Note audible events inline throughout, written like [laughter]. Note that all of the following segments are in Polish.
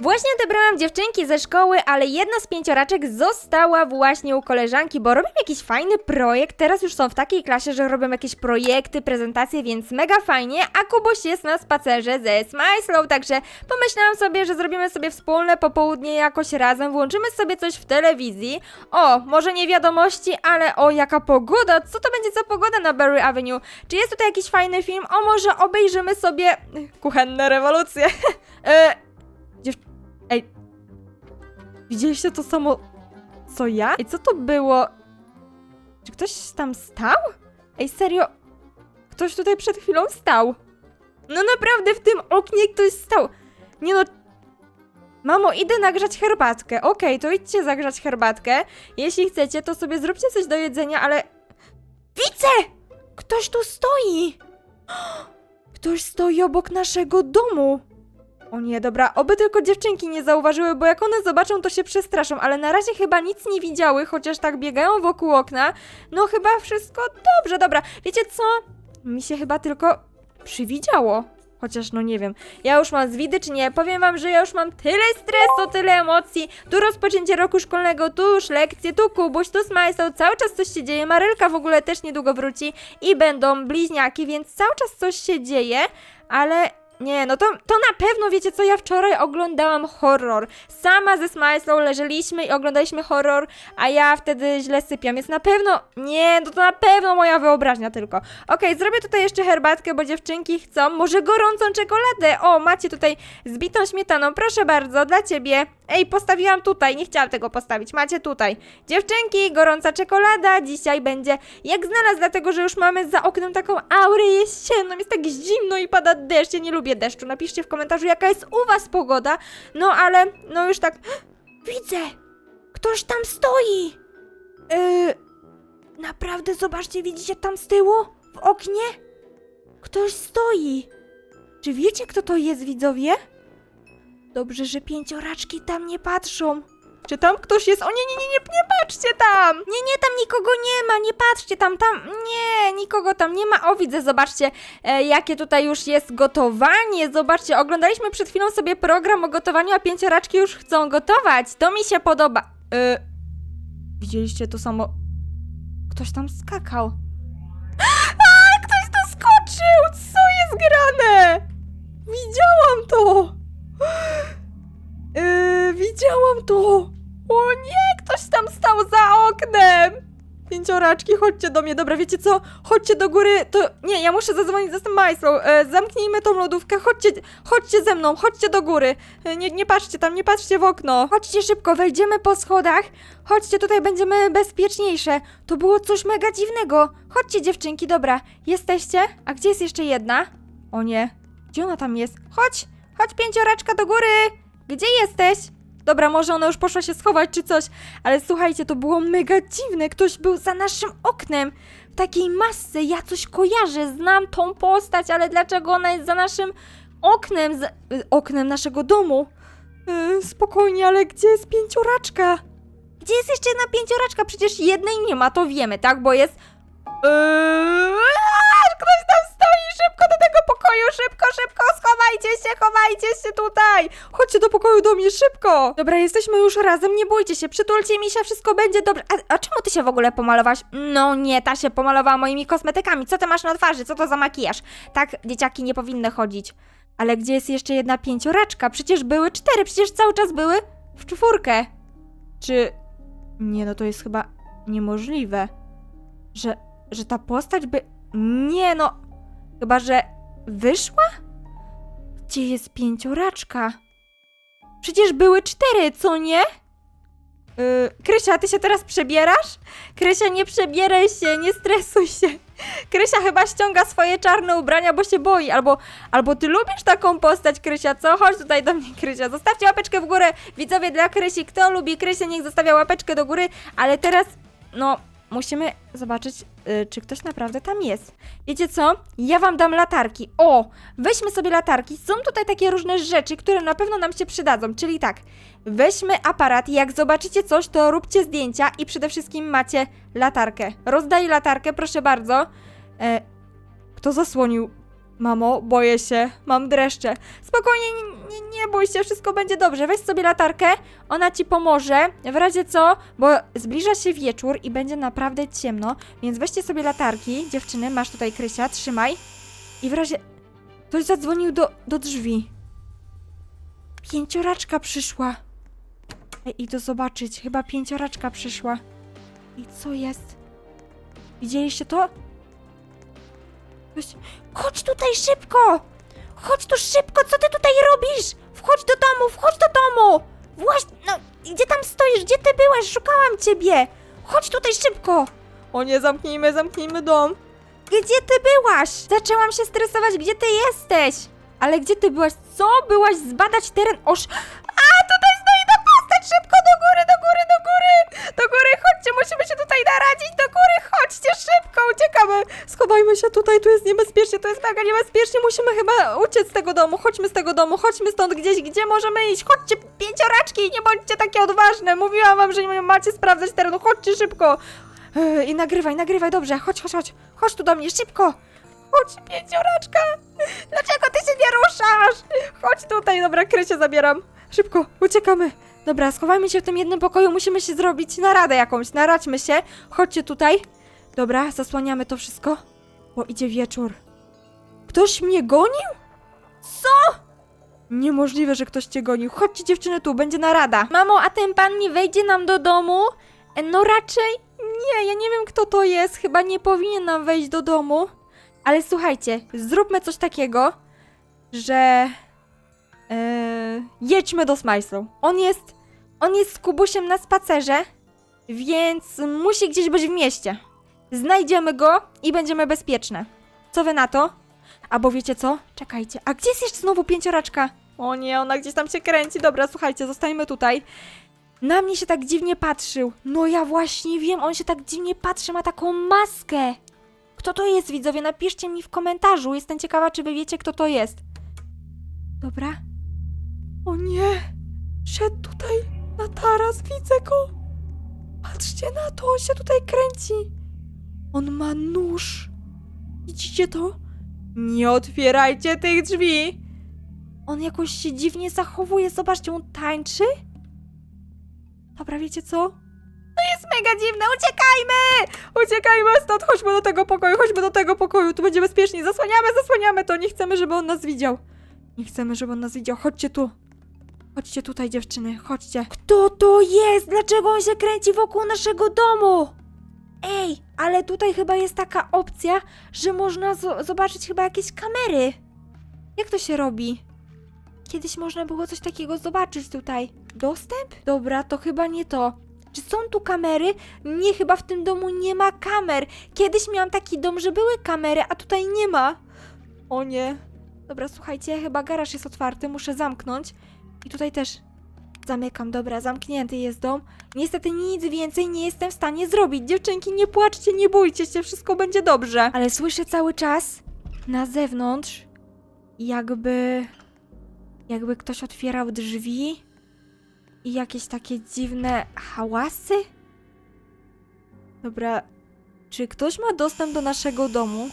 Właśnie odebrałam dziewczynki ze szkoły, ale jedna z pięcioraczek została właśnie u koleżanki, bo robią jakiś fajny projekt. Teraz już są w takiej klasie, że robią jakieś projekty, prezentacje, więc mega fajnie. A Kubuś jest na spacerze ze Smajslą, także pomyślałam sobie, że zrobimy sobie wspólne popołudnie jakoś razem, włączymy sobie coś w telewizji. O, może nie wiadomości, ale o, jaka pogoda! Co to będzie za pogoda na Berry Avenue? Czy jest tutaj jakiś fajny film? O, może obejrzymy sobie kuchenne rewolucje. [laughs] e, dziew... Widzieliście to samo co ja? Ej, co to było? Czy ktoś tam stał? Ej, serio? Ktoś tutaj przed chwilą stał. No naprawdę w tym oknie ktoś stał. Nie no. Mamo, idę nagrzać herbatkę. Okej, to idźcie zagrzać herbatkę. Jeśli chcecie, to sobie zróbcie coś do jedzenia, ale... Widzę! Ktoś tu stoi! [gasps] Ktoś stoi obok naszego domu. O nie, dobra, oby tylko dziewczynki nie zauważyły, bo jak one zobaczą, to się przestraszą, ale na razie chyba nic nie widziały, chociaż tak biegają wokół okna. No chyba wszystko dobrze, dobra. Wiecie co? Mi się chyba tylko przywidziało. Chociaż no nie wiem, ja już mam zwidy czy nie, powiem wam, że ja już mam tyle stresu, tyle emocji, tu rozpoczęcie roku szkolnego, tu już lekcje, tu Kubuś, tu Smajsel, cały czas coś się dzieje, Marylka w ogóle też niedługo wróci i będą bliźniaki, więc cały czas coś się dzieje, ale nie, no to, to na pewno wiecie co, ja wczoraj oglądałam horror. Sama ze Smajslą leżeliśmy i oglądaliśmy horror, a ja wtedy źle sypiam, więc na pewno, nie, no to na pewno moja wyobraźnia tylko. Okej, zrobię tutaj jeszcze herbatkę, bo dziewczynki chcą, może gorącą czekoladę. O, macie tutaj zbitą śmietaną, proszę bardzo, dla ciebie. Ej, postawiłam tutaj, nie chciałam tego postawić, macie tutaj. Dziewczynki, gorąca czekolada dzisiaj będzie jak znalazł, dlatego że już mamy za oknem taką aurę jesienną, jest tak zimno i pada deszcz, ja nie lubię deszczu. Napiszcie w komentarzu, jaka jest u was pogoda, no ale, no już tak, [gasps] widzę, ktoś tam stoi. Yy, naprawdę, zobaczcie, widzicie tam z tyłu, w oknie? Ktoś stoi. Czy wiecie, kto to jest, widzowie? Dobrze, że pięcioraczki tam nie patrzą. Czy tam ktoś jest? O nie, nie, nie, nie, nie patrzcie tam! Nie, nie, tam nikogo nie ma, nie patrzcie tam, tam, nie, nikogo tam nie ma. O, widzę, zobaczcie, e, jakie tutaj już jest gotowanie. Zobaczcie, oglądaliśmy przed chwilą sobie program o gotowaniu, a pięcioraczki już chcą gotować. To mi się podoba. E, widzieliście to samo? Ktoś tam skakał. A, ktoś tu skoczył! Co jest grane? Widziałam to! [gasps] Yy, widziałam to! O nie, ktoś tam stał za oknem! Pięcioraczki, chodźcie do mnie, dobra, wiecie co? Chodźcie do góry, to... Nie, ja muszę zadzwonić za tym majstrą. E, zamknijmy tą lodówkę, chodźcie, chodźcie ze mną, chodźcie do góry. E, nie, nie patrzcie tam, nie patrzcie w okno. Chodźcie szybko, wejdziemy po schodach. Chodźcie, tutaj będziemy bezpieczniejsze. To było coś mega dziwnego. Chodźcie dziewczynki, dobra. Jesteście? A gdzie jest jeszcze jedna? O nie, gdzie ona tam jest? Chodź, chodź pięcioraczka do góry! Gdzie jesteś? Dobra, może ona już poszła się schować czy coś, ale słuchajcie, to było mega dziwne. Ktoś był za naszym oknem w takiej masce. Ja coś kojarzę, znam tą postać, ale dlaczego ona jest za naszym oknem, za, y, oknem naszego domu? Yy, spokojnie, ale gdzie jest pięcioraczka? Gdzie jest jeszcze jedna pięcioraczka? Przecież jednej nie ma, to wiemy, tak? Bo jest. Yy, Szybko do tego pokoju! Szybko, szybko! Schowajcie się, chowajcie się tutaj! Chodźcie do pokoju do mnie, szybko! Dobra, jesteśmy już razem, nie bójcie się, przytulcie mi się, wszystko będzie dobrze. A, a czemu ty się w ogóle pomalowałaś? No nie, ta się pomalowała moimi kosmetykami. Co ty masz na twarzy? Co to za makijaż? Tak, dzieciaki nie powinny chodzić. Ale gdzie jest jeszcze jedna pięcioraczka? Przecież były cztery, przecież cały czas były w czwórkę. Czy... Nie, no to jest chyba niemożliwe. Że, że ta postać by... Nie no... Chyba, że wyszła? Gdzie jest pięcioraczka? Przecież były cztery, co nie? Yy, Krysia, ty się teraz przebierasz? Krysia, nie przebieraj się, nie stresuj się. Krysia chyba ściąga swoje czarne ubrania, bo się boi. Albo, albo ty lubisz taką postać, Krysia, co? Chodź tutaj do mnie, Krysia. Zostawcie łapeczkę w górę. Widzowie dla Krysi, kto lubi Krysię, niech zostawia łapeczkę do góry. Ale teraz, no, musimy zobaczyć, y, czy ktoś naprawdę tam jest. Wiecie co? Ja wam dam latarki. O, weźmy sobie latarki. Są tutaj takie różne rzeczy, które na pewno nam się przydadzą. Czyli tak, weźmy aparat jak zobaczycie coś, to róbcie zdjęcia i przede wszystkim macie latarkę. Rozdaję latarkę, proszę bardzo. E, kto zasłonił Mamo, boję się, mam dreszcze. Spokojnie, nie, nie, nie bój się, wszystko będzie dobrze. Weź sobie latarkę, ona ci pomoże. W razie co, bo zbliża się wieczór i będzie naprawdę ciemno, więc weźcie sobie latarki. Dziewczyny, masz tutaj Krysia, trzymaj. I w razie... Ktoś zadzwonił do, do drzwi. Pięcioraczka przyszła. Ej, idę zobaczyć. Chyba pięcioraczka przyszła. I co jest? Widzieliście to? Ktoś... Chodź tutaj szybko! Chodź tu szybko, co ty tutaj robisz? Szukałam ciebie! Chodź tutaj szybko! O nie, zamknijmy, zamknijmy dom. Gdzie ty byłaś? Zaczęłam się stresować, gdzie ty jesteś? Ale gdzie ty byłaś? Co? Byłaś zbadać teren osz... A, tutaj stoi ta postać! Szybko do góry, do góry! Do góry, chodźcie, musimy się tutaj naradzić! Do góry, chodźcie, szybko, uciekamy! Schowajmy się tutaj, tu jest niebezpiecznie, tu jest mega niebezpiecznie, musimy chyba uciec z tego domu, chodźmy z tego domu, chodźmy stąd gdzieś, gdzie możemy iść, chodźcie, pięcioraczki, nie bądźcie takie odważne, mówiłam wam, że nie macie sprawdzać terenu, chodźcie szybko! Yy, I nagrywaj, nagrywaj, dobrze, chodź, chodź, chodź, chodź tu do mnie, szybko! Chodź, pięcioraczka! Dlaczego ty się nie ruszasz? Chodź tutaj, dobra, krycie zabieram. Szybko, uciekamy. Dobra, schowajmy się w tym jednym pokoju, musimy się zrobić naradę jakąś, naradźmy się. Chodźcie tutaj. Dobra, zasłaniamy to wszystko, bo idzie wieczór. Ktoś mnie gonił? Co? Niemożliwe, że ktoś cię gonił. Chodźcie dziewczyny tu, będzie narada. Mamo, a ten pan nie wejdzie nam do domu? E, No raczej nie, ja nie wiem kto to jest, chyba nie powinien nam wejść do domu. Ale słuchajcie, zróbmy coś takiego, że e, jedźmy do Smajslu. On jest, on jest z Kubusiem na spacerze, więc musi gdzieś być w mieście. Znajdziemy go i będziemy bezpieczne. Co wy na to? Albo wiecie co? Czekajcie, a gdzie jest jeszcze znowu pięcioraczka? O nie, ona gdzieś tam się kręci. Dobra, słuchajcie, zostańmy tutaj. Na mnie się tak dziwnie patrzył. No ja właśnie wiem, on się tak dziwnie patrzy, ma taką maskę. Kto to jest, widzowie? Napiszcie mi w komentarzu. Jestem ciekawa, czy wy wiecie, kto to jest. Dobra. O nie! Szedł tutaj na taras, widzę go. Patrzcie na to, on się tutaj kręci. On ma nóż. Widzicie to? Nie otwierajcie tych drzwi. On jakoś się dziwnie zachowuje. Zobaczcie, on tańczy. Dobra, wiecie co? To jest mega dziwne, uciekajmy! Uciekajmy stąd, chodźmy do tego pokoju, chodźmy do tego pokoju, tu będzie bezpiecznie, zasłaniamy, zasłaniamy to, nie chcemy, żeby on nas widział. Nie chcemy, żeby on nas widział, chodźcie tu. Chodźcie tutaj, dziewczyny, chodźcie. Kto to jest? Dlaczego on się kręci wokół naszego domu? Ej, ale tutaj chyba jest taka opcja, że można zo- zobaczyć chyba jakieś kamery. Jak to się robi? Kiedyś można było coś takiego zobaczyć tutaj. Dostęp? Dobra, to chyba nie to. Czy są tu kamery? Nie, chyba w tym domu nie ma kamer. Kiedyś miałam taki dom, że były kamery, a tutaj nie ma. O nie. Dobra, słuchajcie, chyba garaż jest otwarty, muszę zamknąć. I tutaj też zamykam, dobra, zamknięty jest dom. Niestety nic więcej nie jestem w stanie zrobić. Dziewczynki, nie płaczcie, nie bójcie się, wszystko będzie dobrze. Ale słyszę cały czas na zewnątrz, jakby. jakby ktoś otwierał drzwi i jakieś takie dziwne hałasy. Dobra, czy ktoś ma dostęp do naszego domu?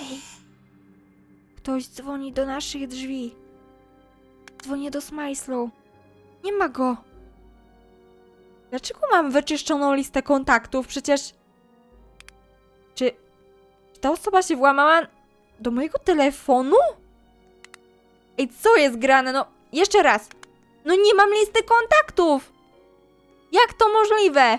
Ej, ktoś dzwoni do naszych drzwi. Dzwonię do Smajslu. Nie ma go. Dlaczego mam wyczyszczoną listę kontaktów? Przecież. Czy. Czy ta osoba się włamała do mojego telefonu? Ej, co jest grane? No, jeszcze raz. No nie mam listy kontaktów! Jak to możliwe?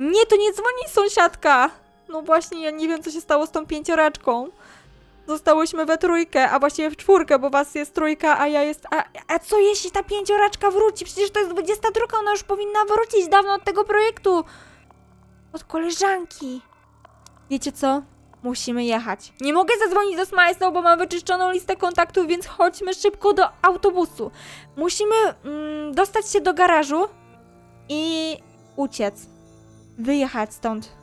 Nie, to nie dzwoni sąsiadka! No właśnie, ja nie wiem, co się stało z tą pięcioraczką. Zostałyśmy we trójkę, a właściwie w czwórkę, bo was jest trójka, a ja jest... A, a co jeśli ta pięcioraczka wróci? Przecież to jest 22, ona już powinna wrócić dawno od tego projektu. Od koleżanki. Wiecie co? Musimy jechać. Nie mogę zadzwonić do Smajslow, bo mam wyczyszczoną listę kontaktów, więc chodźmy szybko do autobusu. Musimy mm, dostać się do garażu i uciec. Wyjechać stąd.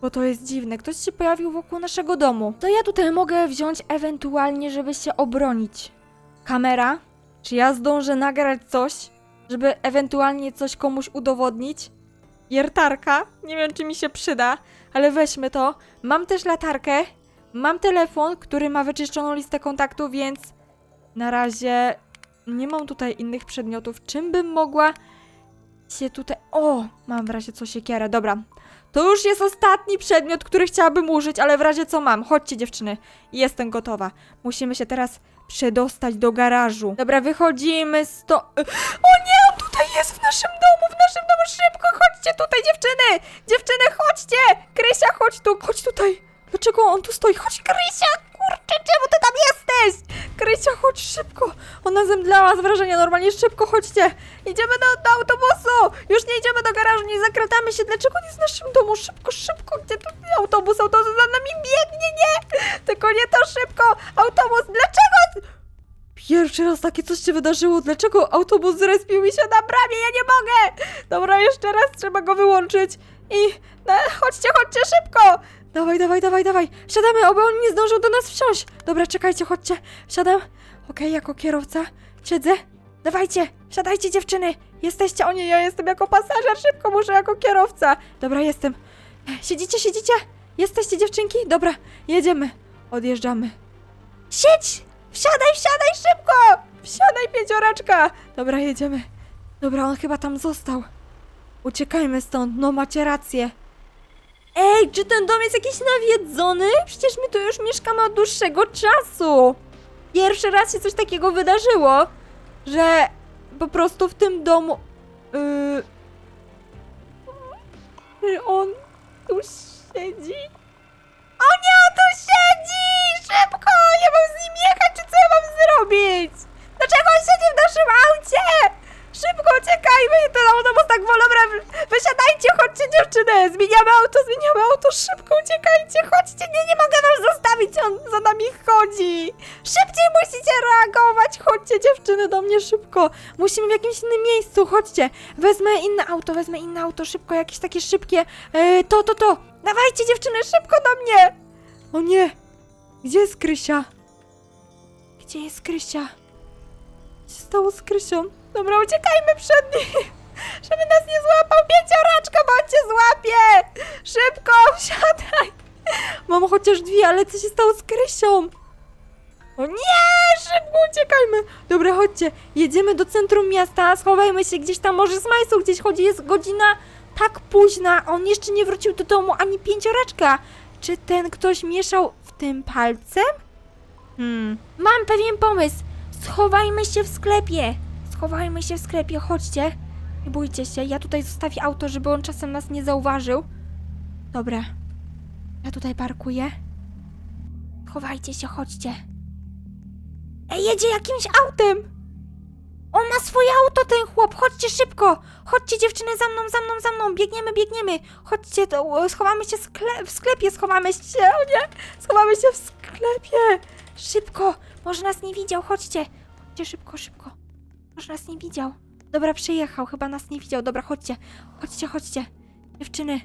Bo to jest dziwne. Ktoś się pojawił wokół naszego domu. To ja tutaj mogę wziąć ewentualnie, żeby się obronić. Kamera? Czy ja zdążę nagrać coś, żeby ewentualnie coś komuś udowodnić? Wiertarka? Nie wiem, czy mi się przyda, ale weźmy to. Mam też latarkę. Mam telefon, który ma wyczyszczoną listę kontaktów, więc na razie nie mam tutaj innych przedmiotów. Czym bym mogła się tutaj... O! Mam w razie co siekierę, dobra. To już jest ostatni przedmiot, który chciałabym użyć, ale w razie co mam? Chodźcie dziewczyny, jestem gotowa. Musimy się teraz przedostać do garażu. Dobra, wychodzimy z to... O nie, on tutaj jest w naszym domu, w naszym domu, szybko, chodźcie tutaj dziewczyny! Dziewczyny, chodźcie! Krysia, chodź tu, chodź tutaj! Dlaczego on tu stoi? Chodź Krysia, kurczę, czemu ty tam jesteś? Krysia, chodź szybko! Ona zemdlała z wrażenia, normalnie szybko, chodźcie! Idziemy do, do autobusu! Już nie idziemy do garażu, nie zakradamy się. Dlaczego nie w naszym domu? Szybko, szybko, gdzie tu autobus? Autobus za nami biegnie, nie! Tylko nie to szybko! Autobus, dlaczego? Pierwszy raz takie coś się wydarzyło. Dlaczego autobus zrespił mi się na bramie? Ja nie mogę! Dobra, jeszcze raz trzeba go wyłączyć. I no, chodźcie, chodźcie szybko! Dawaj, dawaj, dawaj, dawaj. Wsiadamy, oby on nie zdążył do nas wsiąść. Dobra, czekajcie, chodźcie. Wsiadam. Okej, jako kierowca. Siedzę. Dawajcie, wsiadajcie dziewczyny. Jesteście, o ja jestem jako pasażer, szybko muszę jako kierowca. Dobra, jestem. Siedzicie, siedzicie? Jesteście dziewczynki? Dobra, jedziemy. Odjeżdżamy. Siedź! Wsiadaj, wsiadaj szybko! Wsiadaj, pięcioraczka! Dobra, jedziemy. Dobra, on chyba tam został. Uciekajmy stąd, no macie rację. Ej, czy ten dom jest jakiś nawiedzony? Przecież my tu już mieszkamy od dłuższego czasu. Pierwszy raz się coś takiego wydarzyło, że po prostu w tym domu... Yy, on tu siedzi? O nie, on tu siedzi! Szybko! Ja mam z nim jechać, czy co ja mam zrobić? Dlaczego on siedzi w naszym aucie? Szybko uciekajmy! Ten autobus tak wolno, wysiadajcie, chodźcie dziewczyny! Zmieniamy auto, zmieniamy auto, szybko uciekajcie, chodźcie, nie, nie mogę wam zostawić, on za nami chodzi! Szybciej musicie reagować, chodźcie dziewczyny do mnie szybko! Musimy w jakimś innym miejscu, chodźcie! Wezmę inne auto, wezmę inne auto, szybko, jakieś takie szybkie, e, to, to, to! Dawajcie dziewczyny, szybko do mnie! O nie! Gdzie jest Krysia? Gdzie jest Krysia? Się stało z Krysią? Dobra, uciekajmy przed nim! [laughs] Żeby nas nie złapał on cię złapie! Szybko, wsiadaj! Mam chociaż dwie, ale co się stało z Krysią? O nie! Szybko uciekajmy! Dobra, chodźcie, jedziemy do centrum miasta, schowajmy się gdzieś tam, może z Majsą gdzieś chodzi, jest godzina tak późna, a on jeszcze nie wrócił do domu, ani pięcioraczka. Czy ten ktoś mieszał w tym palcem? Hmm. Mam pewien pomysł. Schowajmy się w sklepie. Schowajmy się w sklepie, chodźcie. Nie bójcie się, ja tutaj zostawię auto, żeby on czasem nas nie zauważył. Dobra. Ja tutaj parkuję. Chowajcie się, chodźcie. Ej, jedzie jakimś autem! On ma swoje auto, ten chłop! Chodźcie szybko! Chodźcie dziewczyny za mną, za mną, za mną! Biegniemy, biegniemy! Chodźcie, to, schowamy się skle w sklepie, schowamy się, o nie! Schowamy się w sklepie! Szybko! Może nas nie widział, chodźcie! Chodźcie szybko, szybko! Może nas nie widział. Dobra, przyjechał, chyba nas nie widział. Dobra, chodźcie, chodźcie, chodźcie. Dziewczyny.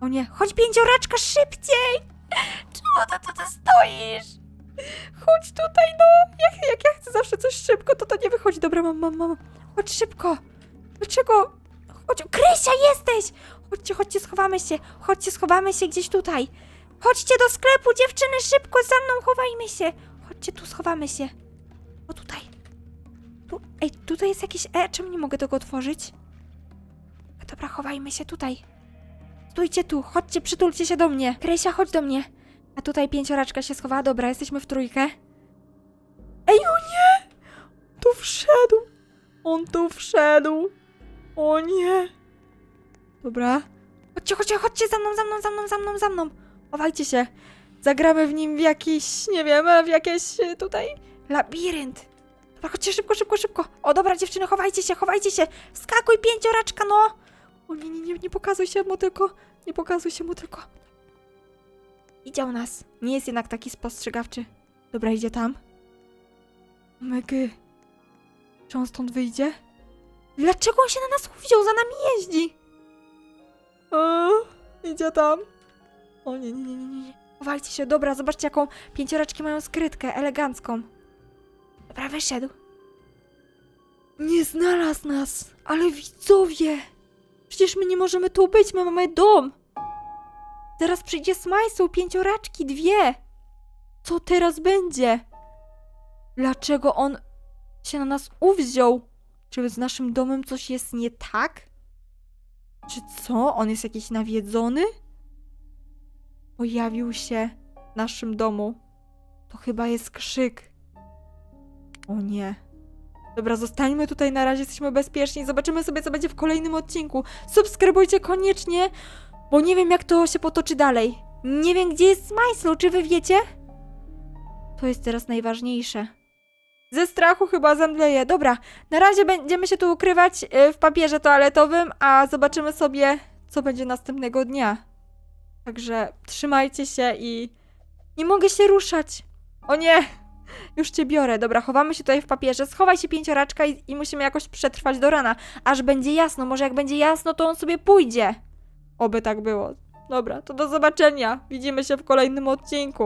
O nie, chodź pięcioraczka, szybciej! [laughs] Czemu ty tutaj stoisz? Chodź tutaj, no! Jak, jak ja chcę zawsze coś szybko, to to nie wychodzi. Dobra, mam, mam, mam. Chodź szybko. Dlaczego? Chodź, Krysia, jesteś! Chodźcie, chodźcie, schowamy się. Chodźcie, schowamy się gdzieś tutaj. Chodźcie do sklepu, dziewczyny, szybko za mną, chowajmy się. Chodźcie, tu schowamy się. O, tutaj. Tu, ej, tutaj jest jakiś... E, czemu nie mogę tego otworzyć? Dobra, chowajmy się tutaj. Stójcie tu, chodźcie, przytulcie się do mnie. Krysia, chodź do mnie. A tutaj pięcioraczka się schowała. Dobra, jesteśmy w trójkę. Ej, o nie! Tu wszedł. On tu wszedł. O nie. Dobra. Chodźcie, chodźcie, chodźcie za mną, za mną, za mną, za mną, za mną. Chowajcie się. Zagramy w nim w jakiś, nie wiem, w jakieś y, tutaj labirynt. Dobra, chodźcie szybko, szybko, szybko. O, dobra, dziewczyny, chowajcie się, chowajcie się. Skakuj, pięcioraczka, no. O nie, nie, nie, nie pokazuj się mu tylko. Nie pokazuj się mu tylko. Widział nas. Nie jest jednak taki spostrzegawczy. Dobra, idzie tam. Mygy. Czy on stąd wyjdzie? Dlaczego on się na nas wziął? Za nami jeździ. O, idzie tam. O nie, nie, nie, nie, nie. Chowajcie się. Dobra, zobaczcie jaką pięcioraczki mają skrytkę, elegancką. Dobra, wyszedł. Nie znalazł nas, ale widzowie. Przecież my nie możemy tu być, my mamy dom. Zaraz przyjdzie z Majsą, pięcioraczki, dwie. Co teraz będzie? Dlaczego on się na nas uwziął? Czy z naszym domem coś jest nie tak? Czy co? On jest jakiś nawiedzony? Pojawił się w naszym domu. To chyba jest krzyk. O nie. Dobra, zostańmy tutaj na razie, jesteśmy bezpieczni. Zobaczymy sobie, co będzie w kolejnym odcinku. Subskrybujcie koniecznie, bo nie wiem, jak to się potoczy dalej. Nie wiem, gdzie jest Smajslu, czy wy wiecie? To jest teraz najważniejsze. Ze strachu chyba zemdleję. Dobra, na razie będziemy się tu ukrywać y, w papierze toaletowym, a zobaczymy sobie, co będzie następnego dnia. Także trzymajcie się i nie mogę się ruszać. O nie! Już cię biorę. Dobra, chowamy się tutaj w papierze. Schowaj się pięcioraczka i, i musimy jakoś przetrwać do rana. Aż będzie jasno. Może jak będzie jasno, to on sobie pójdzie. Oby tak było. Dobra, to do zobaczenia. Widzimy się w kolejnym odcinku.